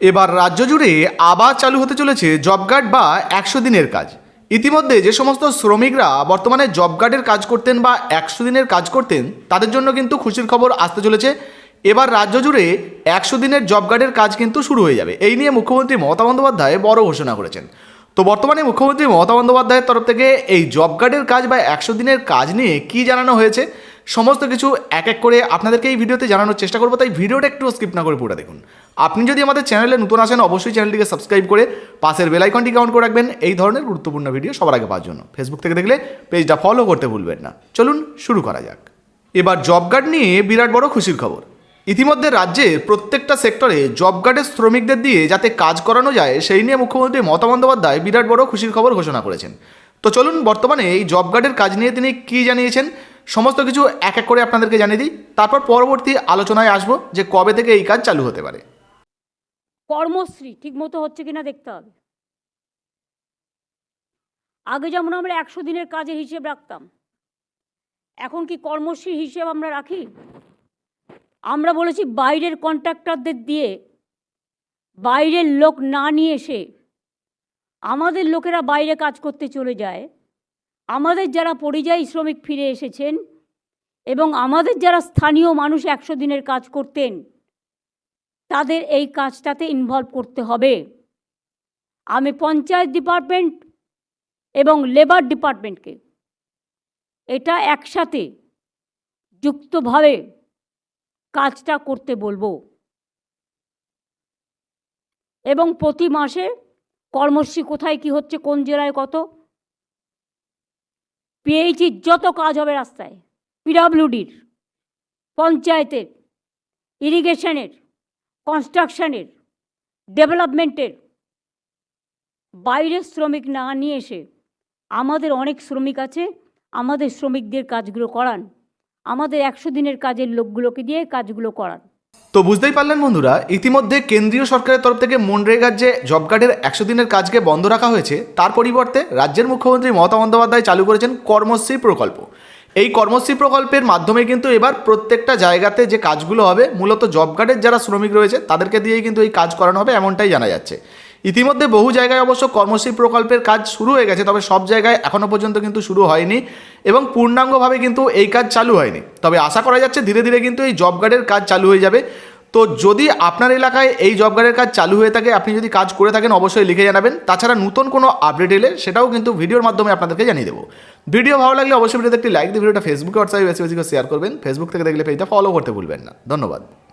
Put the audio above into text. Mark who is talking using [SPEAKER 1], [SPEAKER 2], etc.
[SPEAKER 1] এবার রাজ্য জুড়ে আবার চালু হতে চলেছে জব কার্ড বা একশো দিনের কাজ। ইতিমধ্যে যে সমস্ত শ্রমিকরা বর্তমানে জব কার্ডের কাজ করতেন বা একশো দিনের কাজ করতেন, তাদের জন্য কিন্তু খুশির খবর আসতে চলেছে। এবার রাজ্য জুড়ে একশো দিনের জব কার্ডের কাজ কিন্তু শুরু হয়ে যাবে। এই নিয়ে মুখ্যমন্ত্রী মমতা বন্দ্যোপাধ্যায় বড় ঘোষণা করেছেন। তো বর্তমানে মুখ্যমন্ত্রী মমতা বন্দ্যোপাধ্যায়ের তরফ থেকে এই জব কার্ডের কাজ বা একশো দিনের কাজ নিয়ে কি জানানো হয়েছে? সমস্ত কিছু এক এক করে আপনাদেরকে এই ভিডিওতে জানানোর চেষ্টা করব, তাই ভিডিওটা একটু স্কিপ না করে পুরো দেখুন। আপনি যদি আমাদের চ্যানেলে নতুন আসেন, অবশ্যই চ্যানেলটিকে সাবস্ক্রাইব করে পাশের বেল আইকনটি কাউন্ট করে রাখবেন। এই ধরনের গুরুত্বপূর্ণ ভিডিও সবার আগে পাওয়ার জন্য। ফেসবুক থেকে দেখলে পেজটা ফলো করতে ভুলবেন না। চলুন শুরু করা যাক। এবার জব কার্ড নিয়ে বিরাট বড় খুশির খবর। ইতিমধ্যে রাজ্যের প্রত্যেকটা সেক্টরে জব কার্ডের শ্রমিকদের দিয়ে যাতে কাজ করানো যায়, সেই নিয়ে মুখ্যমন্ত্রী মমতা বন্দ্যোপাধ্যায় বিরাট বড় খুশির খবর ঘোষণা করেছেন। তো চলুন বর্তমানে এই জব কার্ডের কাজ নিয়ে তিনি কী জানিয়েছেন? সমস্ত কিছু এক এক করে আপনাদেরকে জানিয়ে দিই। তারপর পরবর্তী আলোচনায় আসব যে কবে থেকে এই কাজ চালু হতে পারে।
[SPEAKER 2] কর্মশ্রী ঠিকমতো হচ্ছে কিনা দেখতে হবে। আগে যেমন আমরা একশো দিনের কাজের হিসেব রাখতাম, এখন কি কর্মশ্রী হিসেব আমরা রাখি? আমরা বলেছি বাইরের কন্ট্রাক্টরদের দিয়ে বাইরের লোক না নিয়ে এসে আমাদের লোকেরা বাইরে কাজ করতে চলে যায় আমাদের যারা পরিযায়ী শ্রমিক ফিরে এসেছেন এবং আমাদের যারা স্থানীয় মানুষ একশো দিনের কাজ করতেন, তাদের এই কাজটাতে ইনভলভ করতে হবে। আমি পঞ্চায়েত ডিপার্টমেন্ট এবং লেবার ডিপার্টমেন্টকে এটা একসাথে যুক্তভাবে কাজটা করতে বলব। এবং প্রতি মাসে কর্মশ্রী কোথায়, কি হচ্ছে, কোন জেলায় কত পিএইচির যত কাজ হবে রাস্তায় পিডাব্লিউডির পঞ্চায়েতের ইরিগেশনের কনস্ট্রাকশনের ডেভেলপমেন্টের বাইরের শ্রমিক না নিয়ে এসে আমাদের অনেক শ্রমিক আছে, আমাদের শ্রমিকদের কাজগুলো করান, আমাদের একশো দিনের কাজের লোকগুলোকে দিয়ে কাজগুলো করান।
[SPEAKER 1] তো বুঝতেই পারলেন বন্ধুরা, ইতিমধ্যে কেন্দ্রীয় সরকারের তরফ থেকে মনরেগার যে জব কার্ডের একশো দিনের কাজকে বন্ধ রাখা হয়েছে, তার পরিবর্তে রাজ্যের মুখ্যমন্ত্রী মমতা বন্দ্যোপাধ্যায় চালু করেছেন কর্মশ্রী প্রকল্প। এই কর্মশ্রী প্রকল্পের মাধ্যমে কিন্তু এবার প্রত্যেকটা জায়গাতে যে কাজগুলো হবে, মূলত জব কার্ডের যারা শ্রমিক রয়েছে, তাদেরকে দিয়েই কিন্তু এই কাজ করানো হবে, এমনটাই জানা যাচ্ছে। ইতিমধ্যে বহু জায়গায় অবশ্য কর্মশ্রী প্রকল্পের কাজ শুরু হয়ে গেছে, তবে সব জায়গায় এখনও পর্যন্ত কিন্তু শুরু হয়নি এবং পূর্ণাঙ্গভাবে কিন্তু এই কাজ চালু হয়নি। তবে আশা করা যাচ্ছে ধীরে ধীরে কিন্তু এই জব গার্ডের কাজ চালু হয়ে যাবে। তো যদি আপনার এলাকায় এই জব কার্ডের কাজ চালু হয়ে থাকে, আপনি যদি কাজ করে থাকেন, অবশ্যই লিখে জানাবেন। তাছাড়া নতুন কোনো আপডেট এলে সেটাও কিন্তু ভিডিওর মাধ্যমে আপনাদেরকে জানিয়ে দেবো। ভিডিও ভালো লাগলে অবশ্যই ভিডিওতে একটি লাইক দিয়ে ভিডিওটা ফেসবুকে হোয়াটসঅ্যাপে বেশি বেশি শেয়ার করবেন। ফেসবুক থেকে দেখলে পেজটা ফলো করতে ভুলবেন না। ধন্যবাদ।